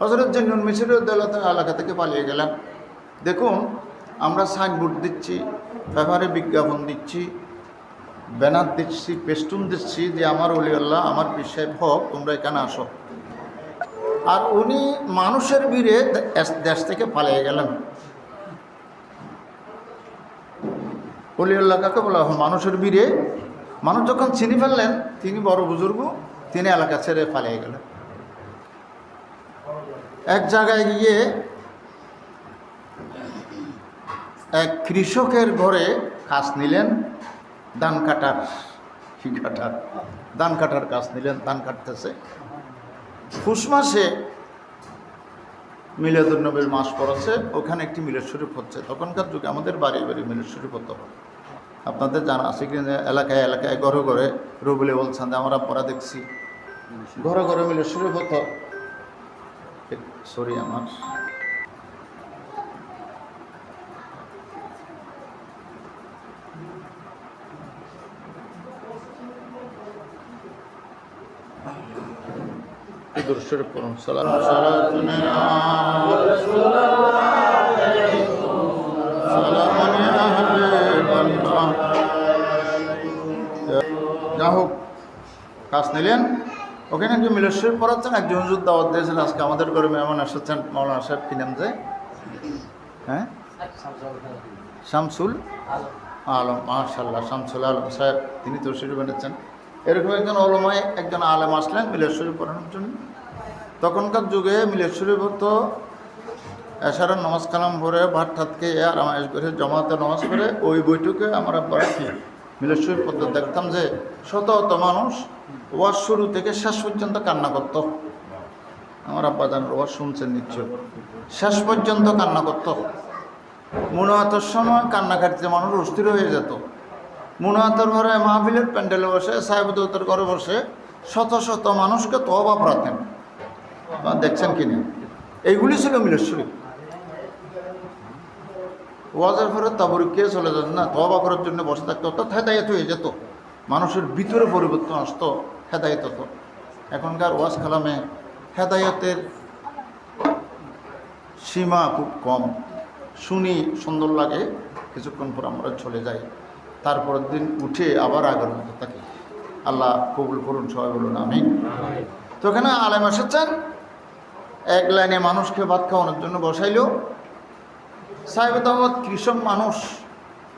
হজরত জিন্নুন মিশির এলাকা থেকে পালিয়ে গেলেন। দেখুন, আমরা সাইনবোর্ড দিচ্ছি, পেপারে বিজ্ঞাপন দিচ্ছি, ব্যানার দিচ্ছি, পেস্টুন দিচ্ছি যে আমার অলিউল্লাহ আমার পিসাব হক, তোমরা এখানে আসো। আর উনি মানুষের ভিড়ে দেশ- দেশ থেকে পালিয়ে গেলেন। অলিউল্লাহ কাকে বলা হয়? মানুষের ভিড়ে। মানুষ যখন চিনি ফেললেন, তিনি বড় বুজুর্গ, তিনি এলাকা ছেড়ে পালিয়ে গেলেন। এক জায়গায় গিয়ে এক কৃষকের ঘরে কাজ নিলেন, ধান কাটার কাটার, ধান কাটার কাজ নিলেন, ধান কাটতেছে। ফুস মাসে মিলাদুলনবীর মাস পড়েছে, ওখানে একটি মিলের শরীফ হচ্ছে। তখনকার যুগে আমাদের বাড়ি বাড়ি মিলের শরীফ হতো। আপনাদের জানা আছে কি এলাকায় এলাকায় ঘরে ঘরে রুবলে বলছেন আমরা পড়া দেখছি। ঘরে ঘরে মিলের শরীফ হতো। সরি আমার দুরশরে পড়ুন সালাম। যা হোক কাজ নিলেন? ওখানে একজন মিলেশ্বর পড়াচ্ছেন একজন হুজুর দাওয়াত দিয়েছেন। আজকে আমাদের ঘরে মেহমান এসেছেন মৌলানা সাহেব, কি নাম যে? হ্যাঁ? শামসুল আলম। মাশাল্লাহ শামসুল আলম সাহেব, তিনি তফসির বানিয়েছেন এরকম একজন অলমায় একজন আলেম আসলেন মিলেশ্বরী পড়ানোর জন্য। তখনকার যুগে মিলেশ্বরী হতো এছাড়া নমাজ কালাম ভরে ভাত ঠাত খেয়ে আর আমার করে জমাতে নমাজ করে ওই বইটুকে আমরা পড়াচ্ছি। মিলেশ্বরী পদ্ধতি দেখতাম যে শত শত মানুষ ওয়াজ শুরু থেকে শেষ পর্যন্ত কান্না করত। আমার আব্বা জান ওয়াজ শুনছেন নিশ্চয়। শেষ পর্যন্ত কান্না করত। মনোয়াতের সময় কান্নাকাটিতে মানুষ অস্থির হয়ে যেত। মনোয়াতের ঘরে মাহফিলের প্যান্ডেলে বসে সাহেবদৌতের ঘরে বসে শত শত মানুষকে তবা আপনারা দেখছেন কিনা এইগুলি ছিল মিলেশ্বরী ওয়াজের পরে তাবরিকে চলে যেত না? তবা করার জন্য বসে থাকতো অর্থাৎ হেদায়ত হয়ে যেত। মানুষের ভিতরে পরিবর্তন আসতো, হেদায়ত হতো। এখনকার ওয়াজ কালামে হেদায়তের সীমা খুব কম। শুনি সুন্দর লাগে, কিছুক্ষণ পর আমরা চলে যাই। তারপরের দিন উঠে আবার আগের মতো থাকি। আল্লাহ কবুল করুন, সবাই বলুন আমি তো ওখানে আলেম এসেছেন। এক লাইনে মানুষকে ভাত খাওয়ানোর জন্য বসাইলো। সাহেব আহমদ কৃষক মানুষ।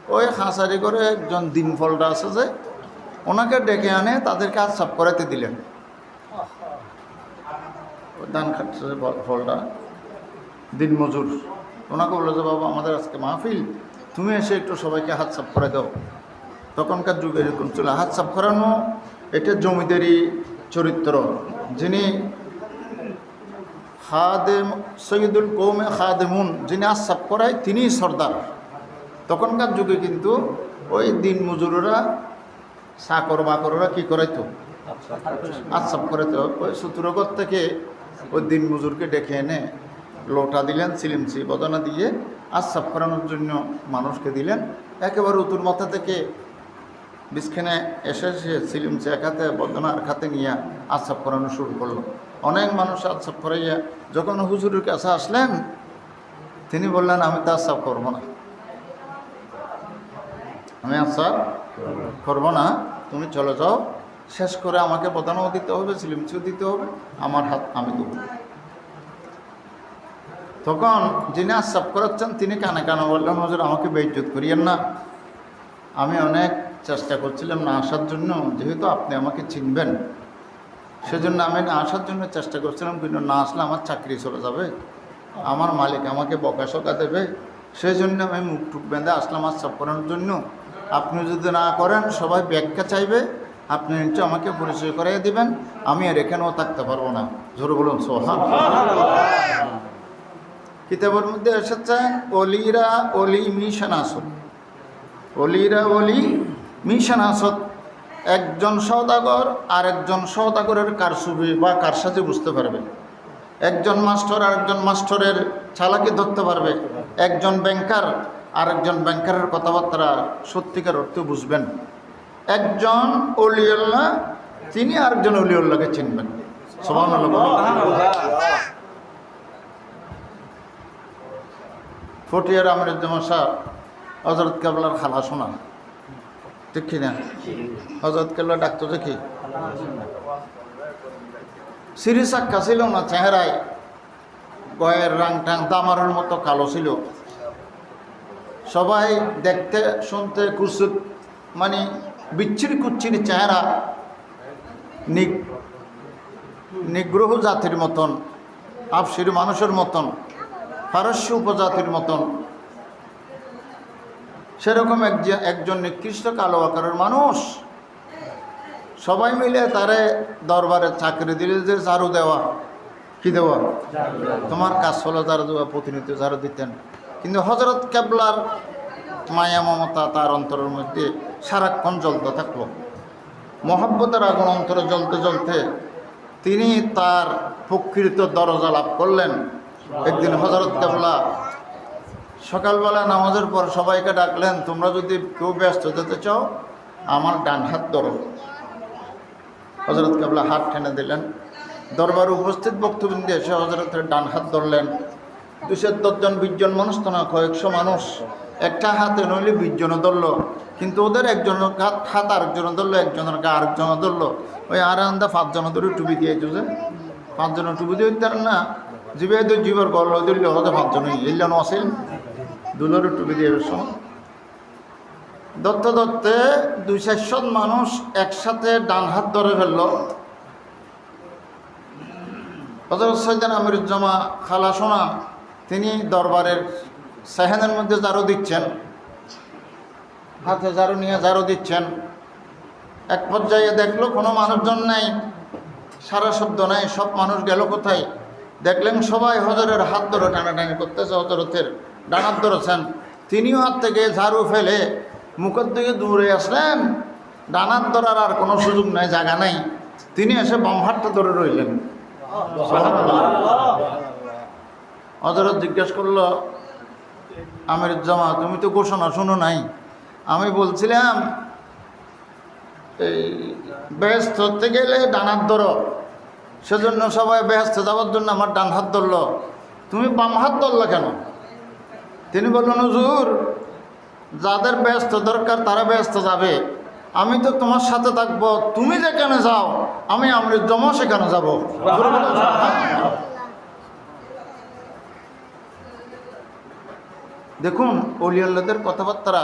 ওই খাঁচারি করে একজন দিন ফলটা আছে যে, ওনাকে ডেকে আনে, তাদেরকে হাত সাফ করাতে দিলেন। ধান খাচ্ছে যে ফলটা। দিন মজুর ওনাকে বলল যে, বাবা, আমাদের আজকে মাহফিল। তুমি এসে একটু সবাইকে হাত সাফ করে দাও। তখনকার যুগে এরকম ছিল। হাত সাফ করানো, এটা জমিদারি চরিত্র। যিনি খাদেম, সৈয়দুল কৌমে খাদেমুন, যিনি আসাব করায় তিনিই সর্দার। তখনকার যুগে কিন্তু ওই দিন মজুররা চাকর বাকররা কী করাইতো? আসাব করাইতো। ওই সুতুরগর থেকে ওই দিন মজুরকে ডেকে এনে লোটা দিলেন, সিলিমসি বদনা দিয়ে আসাব করানোর জন্য মানুষকে দিলেন। একেবারে উত্তর মাথা থেকে বিছখানে এসে সে সিলিমসি এক হাতে বদনা আর খাতে নিয়ে আসাব করানো শুরু করল। অনেক মানুষ আসাব করাইয়া যখন হুজুরের কাছে আসলেন, তিনি বললেন, আমি তো আসাব করব না। আমি আসাব করব না। তুমি চলে যাও। শেষ করে আমাকে বদানাও দিতে হবে সিলিমসিও দিতে হবে। আমার হাত আমি দেবো তখন যিনি আসাব করাচ্ছেন, তিনি কানে কানে বললেন, হজুর, আমাকে বেইজ্জত করিয়েন না। আমি অনেক চেষ্টা করছিলাম না আসার জন্য, যেহেতু আপনি আমাকে চিনবেন। সেজন্য আমি না আসার জন্য চেষ্টা করছিলাম, কিন্তু না আসলে আমার চাকরি চলে যাবে। আমার মালিক আমাকে বকাশকা দেবে। সেই জন্য আমি মুখ টুক বেঁধে আসলাম আসাব করানোর জন্য। আপনি যদি না করেন, সবাই ব্যাখ্যা চাইবে। আপনি নিশ্চয় আমাকে পরিচয় করাই দিবেন। আমি আর এখানেও থাকতে পারব না। জোরে বলুন সোহান কিতাবের মধ্যে এসেছে, অলিরা অলি মিশন আসল অলিরা অলি মিশন আসত একজন সৌদাগর আর একজন সৌদাগরের কারসুবি বা কার সাথে বুঝতে পারবে। একজন মাস্টার আর একজন মাস্টারের চালাকি ধরতে পারবে। একজন ব্যাংকার আর একজন ব্যাংকারের কথাবার্তা সত্যিকার অর্থে বুঝবেন। একজন অলিউল্লাহ তিনি আরেকজন অলিউল্লাহকে চিনবেন। ফটিয়ার আমিরুজ্জামান সাহ হজরত কাবলার খালা শোনা ঠিক কিনা হজরত কেবলা ডাক্তার দেখি। সিরিজ আক্কা ছিল না, চেহারায় গয়ের রাং টাং দামারের মতো কালো ছিল। সবাই দেখতে, শুনতে কুসুক মানে বিচ্ছিরি কুচ্ছিরি চেহারা নি- নিগ্রহ জাতির মতন, আফসির মানুষের মতন, পারস্য উপজাতির মতন। সেরকম একজন একজন নিকৃষ্ট কালো আকারের মানুষ। সবাই মিলে তারে দরবারে চাকরি দিলে যে ঝাড়ু দেওয়া, কি দেওয়া? তোমার কাজ হলো ঝাড়ু দেওয়া ঝাড়ু দিতেন। কিন্তু হজরত কেবলার মায়া মমতা তার অন্তরের মধ্যে সারাক্ষণ জ্বলতে থাকল। মহাব্বতের আগুন অন্তরে জ্বলতে জ্বলতে তিনি তার প্রকৃত দরজা লাভ করলেন। একদিন হজরত কেবলা সকালবেলা নামাজের পর সবাইকে ডাকলেন, তোমরা যদি কেউ ব্যস্ত যেতে চাও, আমার ডান হাত ধরো। হজরত কেবলা হাত টেনে দিলেন। দরবারে উপস্থিত বক্তবৃন্দে এসে হজরতের ডান হাত ধরলেন। দুশো দশজন বিশজন মানুষ তো না, কয়েকশো মানুষ। একটা হাতে নইলে বিশজনে ধরলো। কিন্তু ওদের একজনের হাত হাত আরেকজনে ধরলো, একজনের গা আরেকজনে ধরলো। ওই আর আন্দা পাঁচজনে ধরে টুপি দিয়ে যে পাঁচজনে টুপি দিয়ে না জীবে তো জীবের গল্ল দিলে হতে পাঁচজনই এলেন আসেন দুলোর টুপি দিয়ে শোনো দত্ত দত্তে দুই চারশো মানুষ একসাথে ডান হাত ধরে ফেলল। হজরত সৈদান আমিরুজ্জামা খালা সোনা, তিনি দরবারের সেহেনের মধ্যে জারো দিচ্ছেন। হাতে জারো নিয়ে জারো দিচ্ছেন। এক পর্যায়ে দেখল কোনো মানুষজন নাই, সারা শব্দ নাই, সব মানুষ গেল কোথায়? দেখলেন সবাই হজরের হাত ধরে টানাটানি করতেছে হজরতের ডানাত ধরেছেন। তিনিও হাত থেকে ঝাড়ু ফেলে মুখের দিকে দূরে আসলেন। ডানাত ধরার আর কোনো সুযোগ নাই, জায়গা নাই। তিনি এসে বাম হাতটা ধরে রইলেন। হজরত জিজ্ঞেস করল আমির জামা তুমি তো ঘোষণা শুনো নাই। আমি বলছিলাম, এই ব্যস্ত হতে গেলে ডানার ধরো। সেজন্য সবাই ব্যস্ত যাওয়ার জন্য আমার ডান হাত ধরলো। তুমি বাম হাত ধরলো কেন? তিনি বললেন, হুজুর, যাদের ব্যস্ত দরকার তারা ব্যস্ত যাবে। আমি তো তোমার সাথে থাকব। তুমি যেখানে যাও, আমি আমৃত জমা সেখানে যাব। দেখুন, অলিয়াল্লাদের কথাবার্তা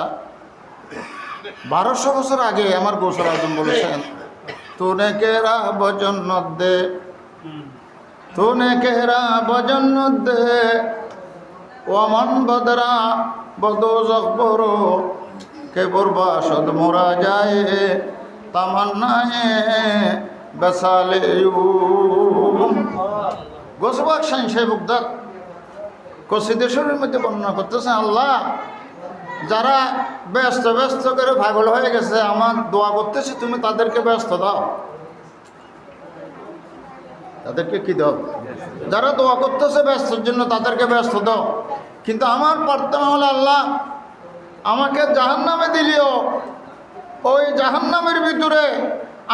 বারোশো বছর আগে আমার গোসল আজম বলেছেন, তুনে কেরা বজন দে, তুনে কেরা বজন দে ওমন বদরা, বদো জকবর কে বরবাসদ মোরা যায়, তামান্নায় বেসালে গোসবাক সাইন সাহেব উদ্দার কসিদেশ্বরের মধ্যে বর্ণনা করতেছে, আল্লাহ, যারা ব্যস্ত ব্যস্ত করে পাগল হয়ে গেছে, আমার দোয়া করতেছি, তুমি তাদেরকে ব্যস্ত দাও। তাদেরকে কি দাও? যারা দোয়া করতেছে ব্যস্তর জন্য তাদেরকে ব্যস্ত দাও। কিন্তু আমার প্রার্থনা হলো আল্লাহ, আমাকে জাহান নামে দিলিও। ওই জাহান নামের ভিতরে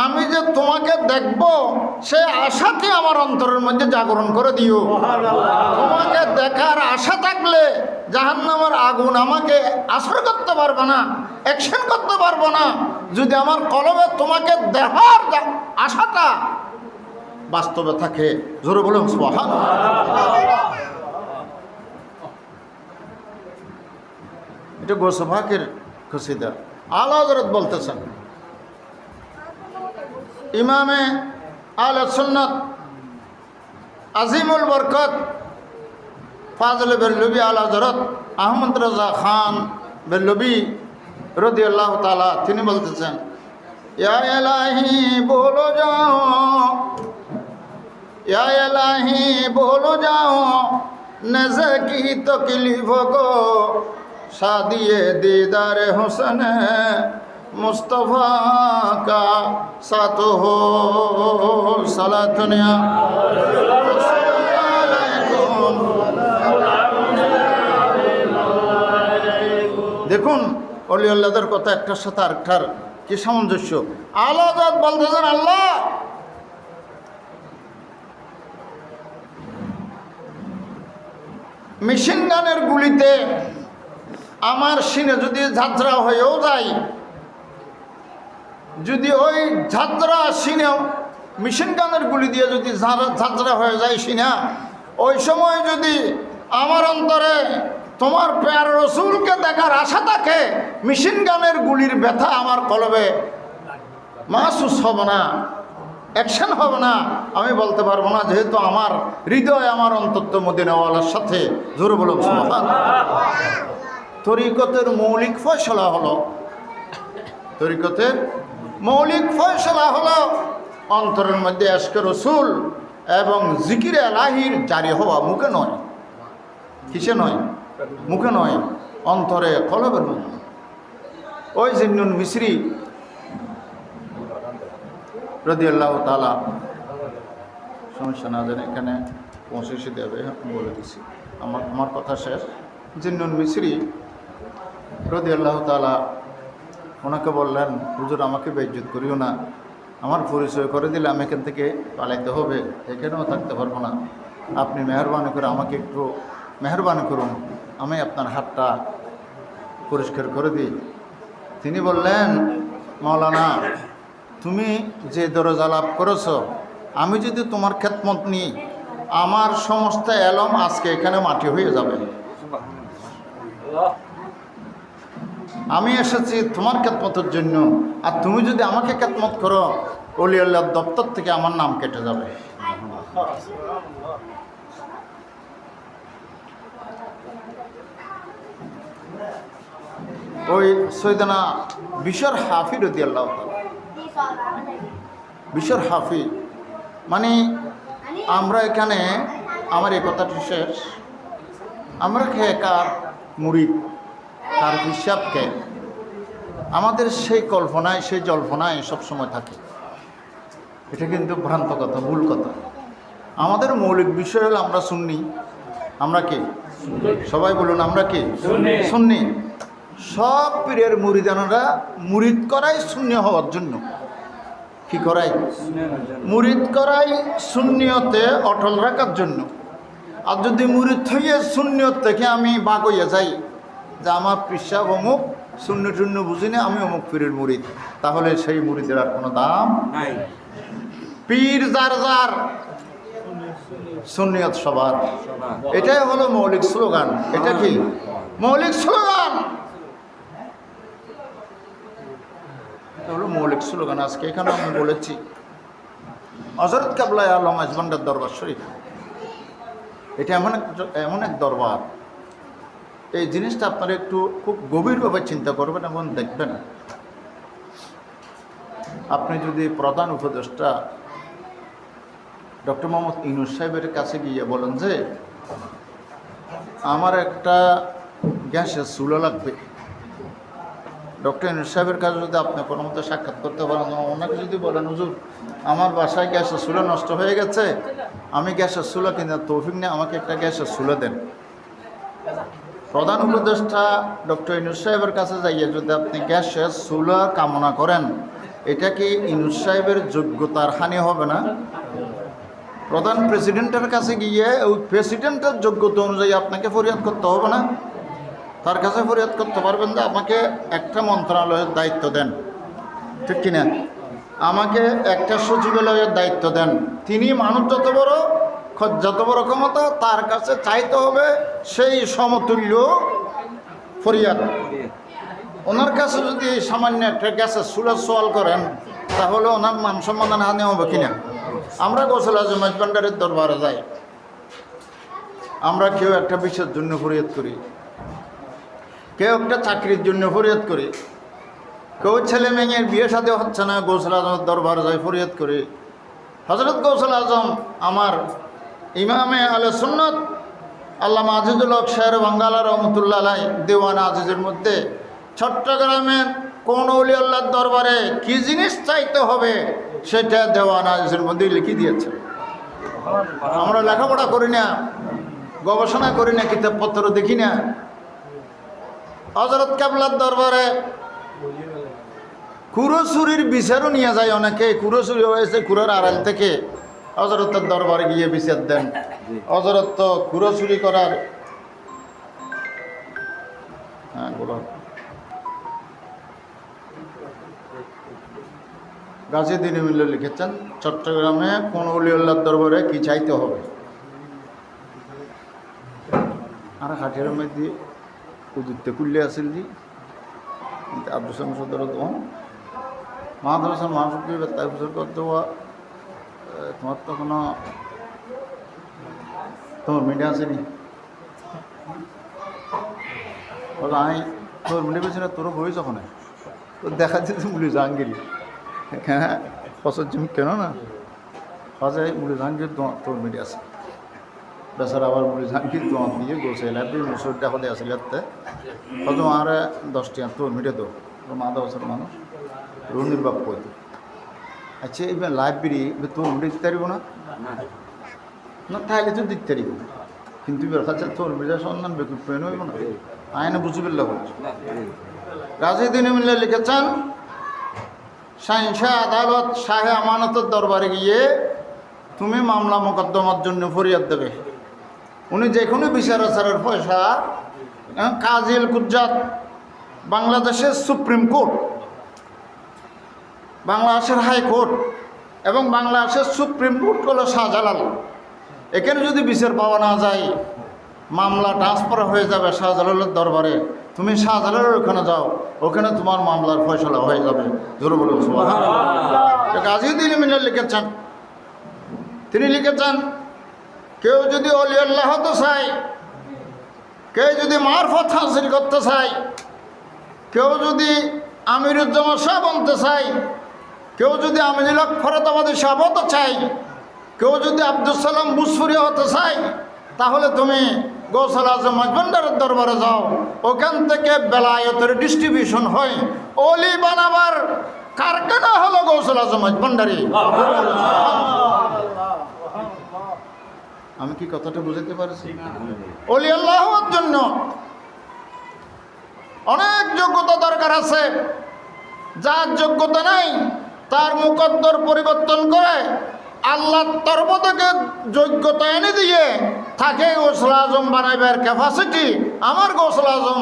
আমি যে তোমাকে দেখব, সে আশাকে আমার অন্তরের মধ্যে জাগরণ করে দিও। তোমাকে দেখার আশা থাকলে জাহান নামের আগুন আমাকে আসর করতে পারবে না অ্যাকশন করতে পারব না। যদি আমার কলমে তোমাকে দেখার আশাটা বাস্তবে থাকে। জোরে বলুন সুবহান এটা গোসভাকের খুশিদা আলা হজরত বলতেছেন, ইমামে আল সুন্নত আজিমুল বরকত ফাজল বেরলবি আল হজরত আহমদ রাজা খান বেরলবি রদি আল্লাহ তালা তিনি বলতেছেন, ইয়া এলাহি বলো যাও এলাহি বলো যাও, নেজে কি তকলিফ গো? সাদিয়ে দিদার হোসেন মুস্তফা কা সাথ হো। সালাতনিয়া দেখুন অলি আল্লাহর কথা একটার সাথে আরেকটার কি সামঞ্জস্য? আল্লাহ বলতেছেন আল্লাহ। মেশিন গানের গুলিতে আমার সিনে যদি ঝাঁঝরা হয়েও যায়, যদি ওই ঝাঁঝরা সিনেও মেশিন গানের গুলি দিয়ে যদি ঝাঁঝরা হয়ে যায় সিনা, ওই সময় যদি আমার অন্তরে তোমার পেয়ার রসুলকে দেখার আশা থাকে, মেশিন গানের গুলির ব্যথা আমার কলবে মাসুস হবে না। অ্যাকশন হবে না। আমি বলতে পারব না, যেহেতু আমার হৃদয় আমার অন্তত মদিনাওয়ালার সাথে। জোরে। তরিকতের মৌলিক ফয়সলা হলো, তরিকতের মৌলিক ফয়সলা হলো অন্তরের মধ্যে আজকে রসুল এবং জিকিরে আলাহির জারি হওয়া মুখে নয়। কিসে নয়? মুখে নয়, অন্তরে কলবের মধ্যে। ওই জিন্নুন মিশ্রি রদিয়াল্লাহ তালা সমস্যা না জানে, এখানে পৌঁছে দেবে বলে দিছি। আমার আমার কথা শেষ। জিন্নুন মিশ্রি রদিয়াল্লাহ তালা ওনাকে বললেন, হুজুর, আমাকে বেজ্জুত করিও না। আমার পরিচয় করে দিলে আমি এখান থেকে পালাইতে হবে। এখানেও থাকতে পারব না। আপনি মেহরবানি করে আমাকে একটু মেহরবানি করুন। আমি আপনার হাতটা পরিষ্কার করে দিই। তিনি বললেন মৌলানা তুমি যে দরজা লাভ করেছ, আমি যদি তোমার খেদমত নিই, আমার সমস্ত অ্যালম আজকে এখানে মাটি হয়ে যাবে। আমি এসেছি তোমার খেদমতের জন্য, আর তুমি যদি আমাকে খেদমত করো, অলি দপ্তর থেকে আমার নাম কেটে যাবে। ওই সৈদানা বিশর হাফি রদি আল্লাহ বিশর হাফি মানে আমরা এখানে আমার এই কথাটি শেষ। আমরা খেয়ে কার মুড়ি কার হিসাবকে আমাদের সেই কল্পনায় সেই জল্পনায় সবসময় থাকে। এটা কিন্তু ভ্রান্ত কথা ভুল কথা। আমাদের মৌলিক বিষয় হলো আমরা শুননি আমরা কে? সবাই বলুন আমরা কে? শুননি সব পীরের মুরিদানরা মুরিদ করাই শূন্য হওয়ার জন্য। কি করাই? মুরিদ করাই শূন্যতে অটল রাখার জন্য। আর যদি মুরিদ হইয়ে শূন্য থেকে আমি বাগ হইয়া যাই যে আমার পিসাব অমুক শূন্য শূন্য বুঝি না আমি অমুক পীরের মুরিদ। তাহলে সেই মুরিদের আর কোনো দাম নাই। পীর যার যার সুন্নিয়ত সবার। এটাই হলো মৌলিক স্লোগান। এটা কি? মৌলিক স্লোগান এটা হলো মৌলিক স্লোগান আজকে। এখানে আমি বলেছি হজরত কাবলায় আলম আজমান্ডার দরবার, শরীফ। এটা এমন এক এমন এক দরবার। এই জিনিসটা আপনারা একটু খুব গভীরভাবে চিন্তা করবেন এবং দেখবেন। আপনি যদি প্রধান উপদেষ্টা ডক্টর মোহাম্মদ ইনুস সাহেবের কাছে গিয়ে বলেন যে, আমার একটা গ্যাসের চুলো লাগবে। ডক্টর ইনুস সাহেবের কাছে যদি আপনি কোনো মতো সাক্ষাৎ করতে পারেন ওনাকে যদি বলেন, হুজুর, আমার বাসায় গ্যাসের চুলো নষ্ট হয়ে গেছে, আমি গ্যাসের চুলো কিনে তৌফিক নিয়ে আমাকে একটা গ্যাসের চুলো দেন। প্রধান উপদেষ্টা ডক্টর ইনুস সাহেবের কাছে যাইয়ে যদি আপনি গ্যাসের চুলো কামনা করেন, এটা কি ইনুস সাহেবের যোগ্যতার হানি হবে না? প্রধান প্রেসিডেন্টের কাছে গিয়ে, ওই প্রেসিডেন্টের যোগ্যতা অনুযায়ী আপনাকে ফরিয়াদ করতে হবে না? তার কাছে ফরিয়াদ করতে পারবেন যে আমাকে একটা মন্ত্রণালয়ের দায়িত্ব দেন। ঠিক কিনা? আমাকে একটা সচিবালয়ের দায়িত্ব দেন। তিনি মানুষ যত বড় যত বড় ক্ষমতা, তার কাছে চাইতে হবে সেই সমতুল্য ফরিয়াদ। ওনার কাছে যদি সামান্য একটা গ্যাসের সুলার সোয়াল করেন, তাহলে ওনার মান সম্মান হানি হবে কিনা? আমরা গোসল আজম ভান্ডারের দরবারে যাই। আমরা কেউ একটা বিষয়ের জন্য ফরিয়াদ করি। কেউ একটা চাকরির জন্য ফরিয়াদ করি, কেউ ছেলে মেয়ের বিয়ে সাথে হচ্ছে না, গৌসল আজমের দরবার যায় ফরিয়াদ করি। হজরত গৌসল আজম আমার ইমামে আলে সুন্নত, আল্লামা আজিজুল হক শের বাঙ্গালা রহমতুল্লাহ দেওয়ান আজিজের মধ্যে চট্টগ্রামের কোন অলি আল্লাহর দরবারে কি জিনিস চাইতে হবে সেটা দেওয়ান আজিজের মধ্যে লিখে দিয়েছে। আমরা লেখাপড়া করি না, গবেষণা করি না, কিতাবপত্র দেখি না হজরত কাবলার দরবারে। কুরোসুরির বিচারও নিয়ে যায় অনেকে। কুরোসুরি হয়েছে কুরোর আড়াল থেকে। হজরতের দরবারে গিয়ে বিচার দেন। হজরত তো কুরোসুরি করার হ্যাঁ বলো গাজী লিখেছেন, চট্টগ্রামে কোন উলিউল্লার দরবারে কি চাইতে হবে? আর হাটের মধ্যে উদিত্য কুল্লে আসিল জি আব্দুল সালাম সদর দোকান। মাহাদুর হাসান মাহফুকি তাই বছর করতে তোমার তো কোনো তোমার মিডিয়া আসেনি বলো, আমি তোর মিডিয়া পেয়েছি না, তোরও বই যখন তো দেখা যাচ্ছে মুলি জাহাঙ্গীর। হ্যাঁ ফসল জমি কেন না? হজাই মুলি জাহাঙ্গীর তোর মিডিয়া আছে। বেচার আবার মুলি জাহাঙ্গীর তোমার দিয়ে গোছে লাইব্রেরি মুসুরটা হলে আসলে হয়তো আর দশটি তোর মিডিয়া তো মা দশের মানুষ। রুনির বাপ কইতো আচ্ছা এবার লাইব্রেরি তোর মিডিয়া দিতে পারিব না? না তাহলে তো দিতে পারিব। কিন্তু এবার তোর মিডিয়া সন্ধান বেকুব পেন হইব না। আইনে বুঝি পেলে বলছে রাজি দিন মিলে লিখেছেন, সাইনসা আদালত শাহে আমানতের দরবারে গিয়ে তুমি মামলা মোকদ্দমার জন্য ফরিয়াদ দেবে। উনি যে কোনো বিচার আচারের পয়সা আহ, কাজিল কুজ্জাত বাংলাদেশের সুপ্রিম কোর্ট বাংলাদেশের হাইকোর্ট এবং বাংলাদেশের সুপ্রিম কোর্ট হলো শাহজালাল। এখানে যদি বিচার পাওয়া না যায় মামলা ট্রান্সফার হয়ে যাবে শাহজালালের দরবারে। তুমি শাহজালালের ওখানে যাও ওখানে তোমার মামলার ফয়সলা হয়ে যাবে। জোরে বলুন গাজীউদ্দিন মিনার লিখেছেন। তিনি লিখেছেন কেউ যদি অলি আল্লাহ হতে চায়, কেউ যদি মারফত হাসিল করতে চায়, কেউ যদি আমিরুজ্জামা শাহ বলতে চায়, কেউ যদি আমিনুল ফরতাবাদী সাহেব হতে চাই কেউ যদি আব্দুল সালাম বুসফুরি হতে চাই তাহলে তুমি গৌসাল আজম মজবন্ডারের দরবারে যাও। ওখান থেকে বেলায়তের ডিস্ট্রিবিউশন হয়। অলি বানাবার কারখানা হলো গৌসাল আজম মজবন্ডারি আমি কি কথাটা বুঝাতে পারছি? অলি আল্লাহ জন্য অনেক যোগ্যতা দরকার আছে। যার যোগ্যতা নাই তার মুকদ্দর পরিবর্তন করে আল্লাহ তরফ থেকে যোগ্যতা এনে দিয়ে তাকে গোসল আজম বানাইবার ক্যাপাসিটি আমার গোসল আজম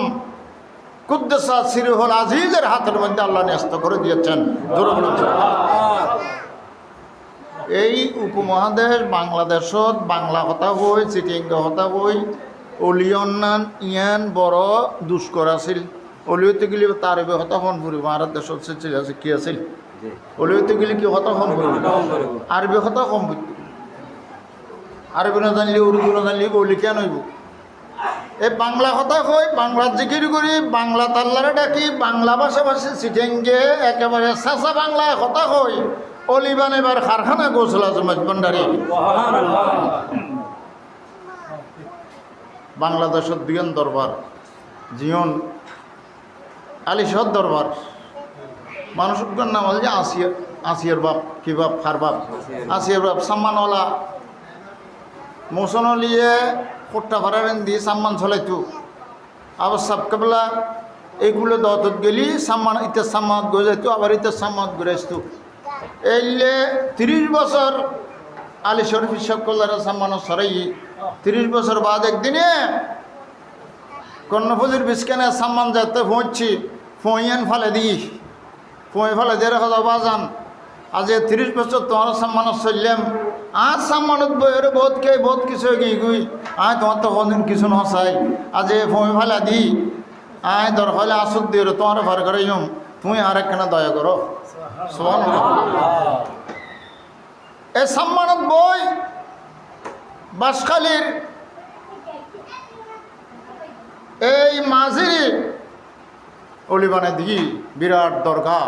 কুদ্দেসা সিরিহল আজিজের হাতের মধ্যে আল্লাহ ন্যস্ত করে দিয়েছেন। এই উপমহাদেশ বাংলাদেশত বাংলা কথা বই চিটিংগ কথা বই অলিয়ন্নান ইয়ান বড় দুষ্কর আছিল। অলিয়তে গেলে তার এবে হতা হন ফুরিব ভারত দেশত আছে কি আছিল। অলিয়তে গেলে কি হতা হন ফুরিব? আরবি হতা কম বুঝত আরবি না জানলে উর্দু না জানলে বলি কেন হইব? এই বাংলা কথা কই? বাংলা জিকির করি বাংলা তাল্লারে ডাকি বাংলা ভাষা ভাষী চিঠেঙ্গে একেবারে চাচা বাংলা কথা কই? অলিবান এবার কারখানা গোসলা জমাজ ভান্ডারি বাংলাদেশের বিয়ন দরবার, জিয়ন আলিশর দরবার। মানুষের নাম হল যে আসিয়ার আসিয়ার বাপ, কি বাপ ফার বাপ? আসিয়ার বাপ সাম্মানওয়ালা। মোশন লিয়ে কোট্টা ফারারেন দিয়ে সাম্মান চলাইতো। আবার সাবকাবলা এইগুলো দতত গেলি সাম্মান ইতে সাম্মানত গয়ে যাইতো আবার ইতে সাম্মানত ঘুরে আসতো এইলে তিরিশ বছর আলী শরীফ সকলারা সাম্মানত সরাই। তিরিশ বছর বাদ একদিনে কর্ণফুলির বিস্কানে সাম্মান যাতে পৌঁছছি ফইয়ান ফালে দিই ফই ফালে দিয়ে রেখা বাজান। আজ এ তিরিশ বছর তোমার সম্মানত চললাম আজ সম্মানত বইয়ের বহুত কে বহুত কিছু গিয়ে গুই? আয় তোমার তো কোনদিন কিছু নসাই। আজ ফই ফালা দি, আয় দর হলে আসুক দিয়ে তোমার ভার করে তুমি আর একখানা দয়া করো। এ সম্মানত বই বাসখালীর এই মাঝিরি অলিবানে দিঘি বিরাট দরগা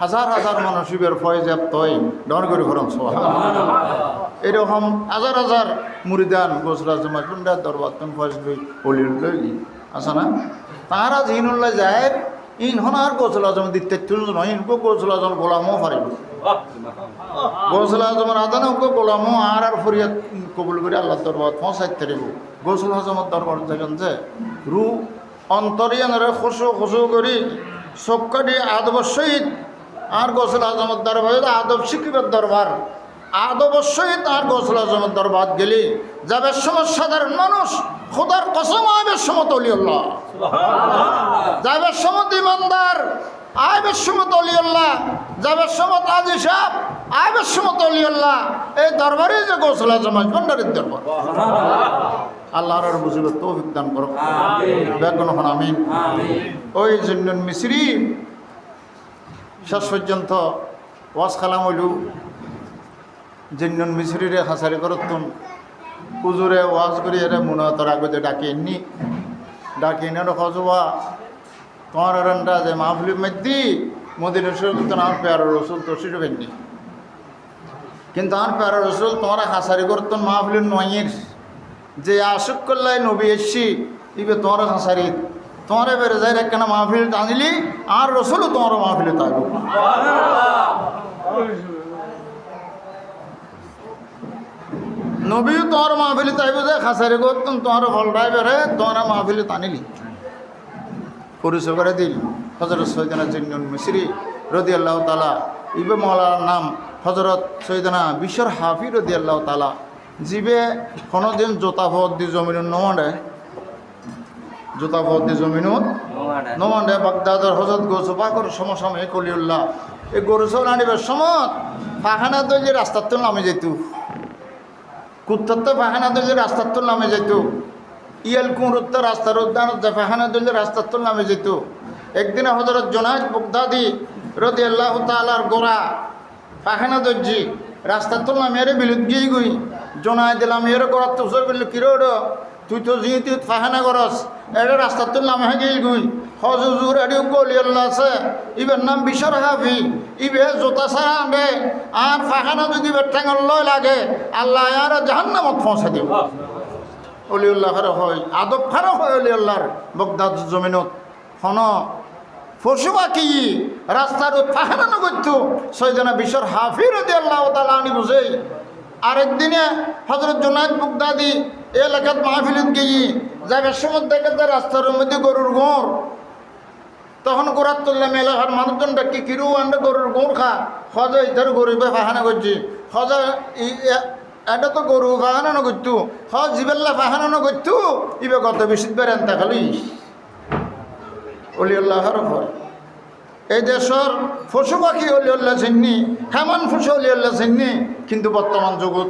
হাজার হাজার মানুষ শিবের ফয়েজাব তৈ ডর করে ঘরম এরকম হাজার হাজার মুরিদান জমা কুন্ডার দরবার, তুমি ফয়েজ লই অলি লই আসা না? তাহারা জিনুল্লাহ যায় ইন হনার গোসল আজম দিতে ইনকো গোসল আজম গোলামও পারিব। গোসল আজমের আদান ওকে গোলামও আর আর ফরিয়াদ কবুল করে আল্লাহ দরবার পৌঁছাইতে পারিব গোসল আজমের দরবার দেখেন যে, রু অন্তরিয়ানরে খুশু খুশু করি চক্কাটি আদব সহিত আর গোসল আজমের দরবার আদব শিখিবার দরবার। আদব সহিত আর গোসল আজমের দরবার গেলি যাবে সময় সাধারণ মানুষ খোদার কসম আবের সমত অলিউল্লাহ। যাবে সমত ইমানদার আইবের সমত অলিউল্লাহ। যাবের সমত আজি সাহ আইবের সমত অলিউল্লাহ। এই দরবারে যে গোসলা জমাজ ভণ্ডারের দরবার। আল্লাহর বুঝিবে তৌফিক দান করো ব্যাগুন হন আমিন। ওই জন্য মিশ্রি শেষ পর্যন্ত ওয়াজ খালাম হইলু। জন্যন মিশ্রিরে হাসারি করতুন হুজুরে ওয়াজ করি, এরা মনে তোর আগতে ডাকি এননি। ডাকি এনে হজবা তোমার রান্না যে মাহফিলি মধ্যে মোদিন রসুল তো আমার পেয়ার রসুল তো সেটা বেননি কিন্তু আমার পেয়ার রসুল, তোমার হাসারি করতুন মাহফিলির নয়ের। যে আশুক করলাই নবী এসছি, ইবে তোমার হাসারি তোমার বেড়ে যায় একখানা মাহফিল টানিলি, আর রসুলও তোমার মাহফিলে থাকব নবীও তোমার মাহফিলে তাইব যে খাসারি করতুন তোমার ফলটাই বেড়ে তোমার মাহফিলে টানিলি পরিচয় করে দিল হজরত সৈদানা জিন্নুল মিশ্রি রদি আল্লাহ তালা ইবে মৌলার নাম হজরত সৈদানা বিশ্বর হাফি রদি আল্লাহ তালা জিবে কোনোদিন জোতা ফত দি জমিন নমান্ডে। জোতা ফত দি জমিন নমান্ডে। বাগদাদর হজরত গোসু পাকর সমসাময়িক কলিউল্লাহ এই গরু সব আনিবার সমত পাখানা দইলে রাস্তার তো নামে যেত কুত্তার তো পাখানা দইলে রাস্তার তো নামে যেত। ইয়াল কুমরুত্তা রাস্তার উদ্যান ফাহানা দইলে রাস্তার তো নামে যেত। একদিনে হজরত জোনাজ বগদাদি রদি আল্লাহ তালার গোড়া পাখানা দর্জি রাস্তার তো নামে এরে বিলুত গিয়ে গই। জোনাই দিলাম এর করার তো উসর করলি কিরোড তুই তো জি তুই ফাহানা করস এটা রাস্তার তো নামে গিয়ে গই। হুজুর এডি গলি আল্লাহ আছে ইবের নাম বিশর হাফি। ইবে জোতা সারা আনবে আর ফাহানা যদি বেটাঙ্গল লয় লাগে, আল্লাহ আর জাহান্নামত পৌঁছে দিব। অলিউল্লাহর হয়, আদব খারও হয় অলিউল্লাহর বগদাদ জমিনত। হন পশু পাখি রাস্তার পাহারানো করতো ছয়জনা বিশ্বর হাফির দি আল্লাহ তালা আনি বুঝে। আরেকদিনে হজরত জোনায়দ বুগদাদি এ এলাকাত মাহফিলত গিয়ে যাবে যে রাস্তার মধ্যে গরুর গোড়। তখন গোড়ার তুললাম এলাকার মানুষজন ডাকি কিরু আন্ডে গরুর গোড় খা, হজ ইধার গরু ফাহানা করছি। হজ এটা তো গরু ফাহানো করতু। হজ জিবেল্লা ফাহানো করতু, ইবে কত বেশি বেড়েন তা খালি অলিউল্লাহর ঘর এই দেশের পশু পাখি অলিউল্লাহ চিন্নি হেমন পশু অলিউল্লাহ চিন্নি কিন্তু বর্তমান জগৎ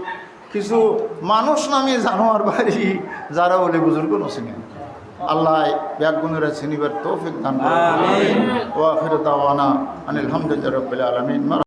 কিছু মানুষ নামে জানোয়ার বাড়ি, যারা বলে বুজুর্গ নচিনে আল্লাহ ব্যাগুণের চিনিবার তৌফিক দান করে ওয়া আখির দাওয়ানা আনিল হামদুলিল্লাহ রাব্বিল আলামিন।